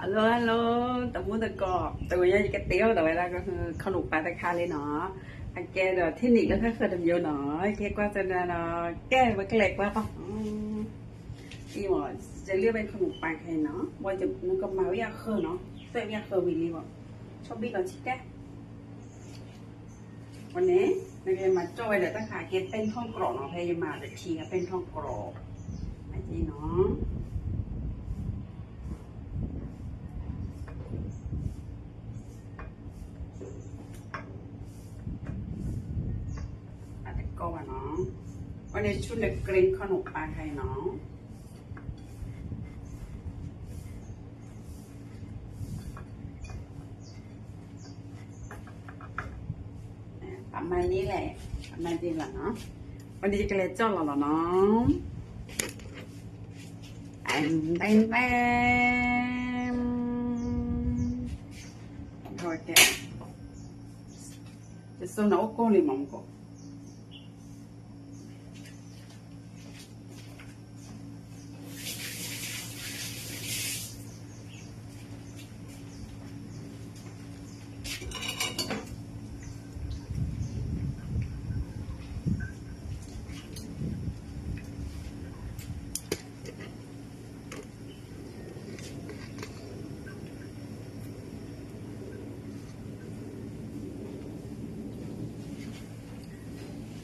ฮัลโหลฮัลโหลตะมุตะกอบตัวยังกระเตี้ยวแต่เวลาก็คือขนมปลาตะคาเลยเนาะอันแกเดี๋ยวที่นี่ก็แค่เคยทำเยอะเนาะแกกว่าจะเนาะแกมันเล็กว่าปะอีหมอจะเรียกเป็นขนมปังใครเนาะว่าจะนึกก็มาวิยาเคอเนาะเสื้อวิยาเคอวิลลี่บอกชอบบีก่อนชิแกวันนี้นักเรียนมาจอยเดี๋ยวตั้งขาเก็บเป็นท่องกรอบเนาะพยายามมาเดี๋ยวทีก็เป็นท่องกรอบไอ้จีเนาะอาจจะก่อนเนาะ วันนี้ชุดเด็กเกรงขนมปังไทยเนาะประมาณนี้แหละประมาณนี้แหละเนาะวันนี้จะเกรงจ้าหรอเนาะแอนแอนแอนโอเคจะส่งน้องโก้เลยมั้งก็ แต่บ้านแ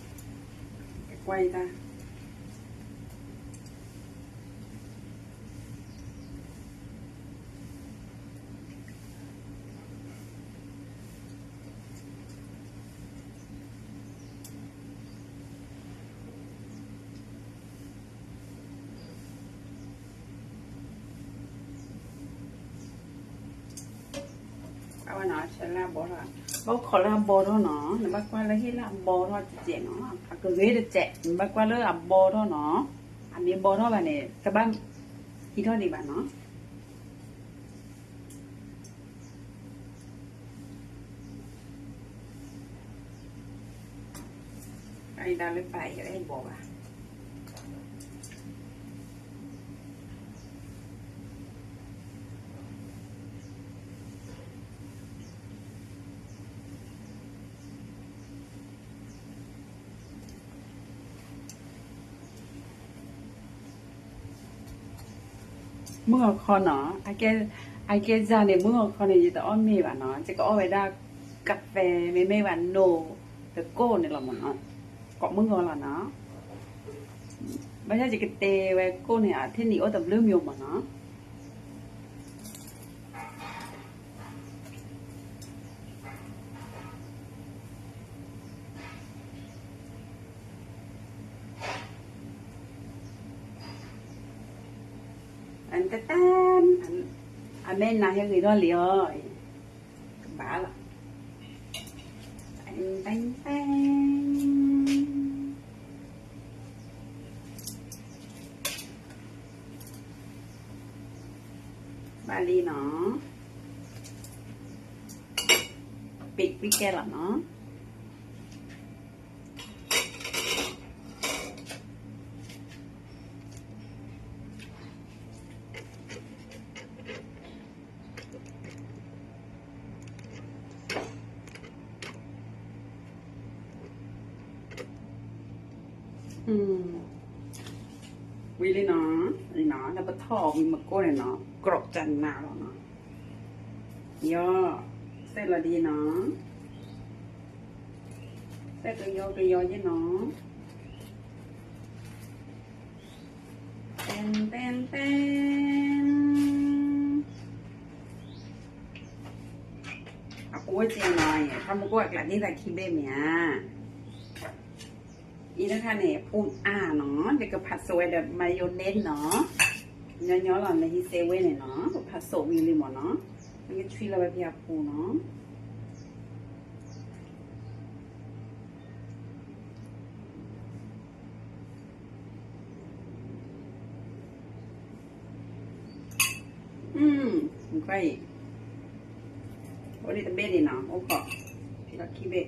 ไอแกไอแဘောခလာဘောတော့နော်ဘကွာလဟိလာဘောတော့ကြည့်နော်အကဝေးတဲ့ဘကွာလအဘောတော့နော်အမေဘောတော့ဗာနေတပန်းဒီတော့နေပါနော်အဲ့ဒါလည်းပါရဲဘောပါ นโนแต่โก้เนี่ยละมันเนาะก็เมื่อละเนาะไม่ใช่จะกเตไว้โก้เนี่ยที่นี่เอาแต่เริ่มโยมอะเนาะอันตะตันอัน อันแม่นายให้ người đó liền ơi bả là anh bánh bánh ba ly nó bịt với ke là nó วิลยเนาะนี่เนาะแล้วก็ทอมีมะกรูดเนี่ยเนาะกรอบจันนาแล้วเนาะย่อเส้นละดีเนาะเส้นก็ย่อก็ย่อยี่เนาะเต้นเต้นเต้นอากุ้ยเจียหน่อยทำมะกรูกลัดนี่แต่คิดได้ไหมอะ อีนะคะเนี่ยปุ่อ่าเนาะเด็กกับผัดซอยแดมายองเนสเนาะย้อนย้หลังในฮิเซเว่นเนาะผัดโซวีลิมเนาะมันก็ช่วยเราแบบยาปูเนาะอืมมันก็อีกโอ้จะเบ็ดดีเนาะโอ้ก็พี่รักิเบ็ด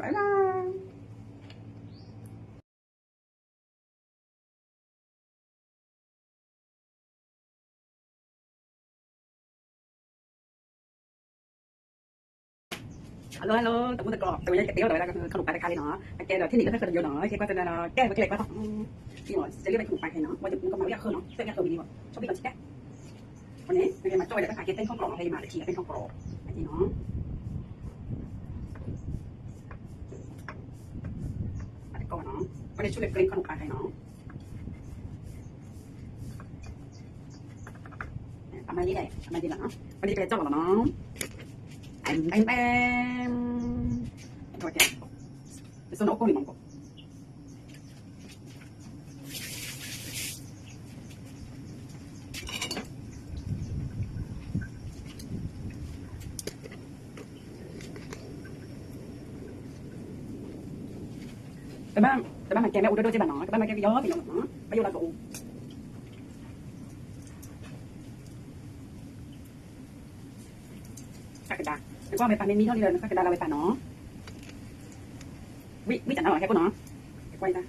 บายบายฮัลโหลฮัลโหลตะมุตะกรอบตะมุยกะเตี้ยวหน่อยแล้วก็คือขนมปังราคาเลยเนาะแต่แกเดี๋ยวเที่นิ่งก็เคยเดียวเนาะเหน่อยแกก็จะเนาะแกมันกล็กไปหน่อยที่หน่อยจะเรียกเป็นขนมปังไทยเนาะวันจะมันก็มาเรียกเครื่เนาะเส้นยาเครื่องมีดีว่าชอบพี่ตอนชิแกวันนี้เราจะมาจ่อยแล้วก็ขายเก็ตเต้นข้าวกรอบอะไรมาเดี๋ยวทีเป็นข้าวกรอบอันนี้เนาะ อนเนาะวันนี้ช่วยเกรงขนมปังให้เนาะทำมาดีเลยทำมาดี แล้วเนาะวันนี้เป็นเอาะแอมแอมแอมตัวแกเป็นโซนโอโก้หรือมังโกแต่บ้านมันแกแม่อุดด้วยใช่ป่ะเนาะแต่บ้านมันแกย้อนไปเนาะไปอยู่ละกูสักกระดาแล้วก็ไปปาเมมีเท่านี้เลยสักกระดาเราไปปาเนาะวิวิจันอร่อยแค่กูเนาะไว้จ้ะ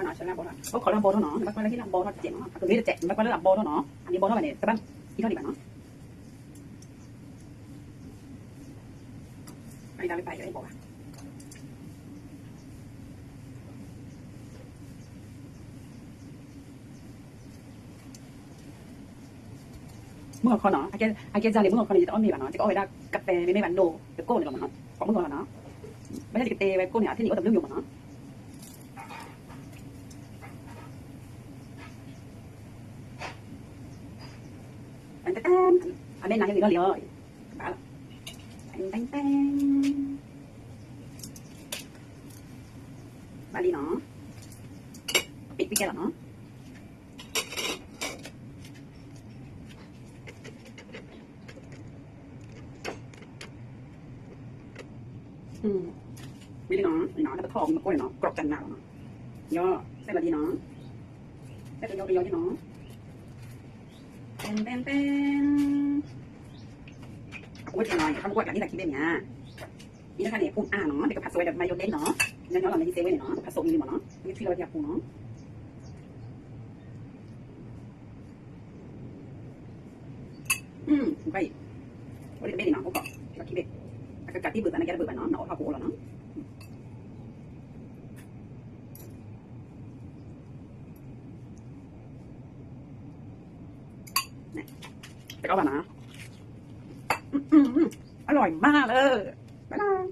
เอาหน่อยฉันรับโบนะโอ้ขอรับโบเท่าเนาะบักวันที่รับโบเท่าเจ็ดเนาะตัวนี้จะเจ็ดบักวันรับโบเท่าเนาะอันนี้โบเท่าไหร่เนี่ยแต่บ้านที่เท่านี้ป่ะเนาะอันนี้เราไปไปเลยบอกว่าเมื่อก่อนเนาะอาเกอาเกจาเลยเมื่อก่อนนี่จะอ้อมมีป่ะเนาะจะก็เอาไว้ได้กาแฟไม่ไม่บันโดเดี๋ยวโก้เนี่ยหรอเนาะของเมื่อก่อนเนาะไม่ใช่กาแฟไว้โก้เนี่ยที่นี่ก็ทำเรื่องอยู่เนาะ เล่นหนังอย่างอื่นก็เลี้ยวบ้าแตงแตงบาลีเนาะปิดพี่แกหรเนาะอืมไม่ได้เน้อเนาะแล้ทองมากล้วยน้อะกรอบจันหนาเย่อเส้นบาดีเนาะเส้นย่อไปย่อที่เนาะเป็นเป็นเป็น หน่อยทำกวดกับนี่แหละคิดแบบนี้นี่นะคะเนี่ยปูอ่าเนาะเด็กกับผัดสวยแบบมายองเนสเนาะเนื้อเนาะเราไม่ได้เซเว่นเนาะผัดโซมีหมดเนาะนี่ที่เราอยากปูเนาะอืมไปวันนี้เป็นเนาะเขาบอกเราคิดแบบอากาศที่เบื่อนะแกเบื่อเนาะเนาะพาปูแล้วเนาะแต่ก็ว่านะ อร่อยมากเลยบ๊ายบาย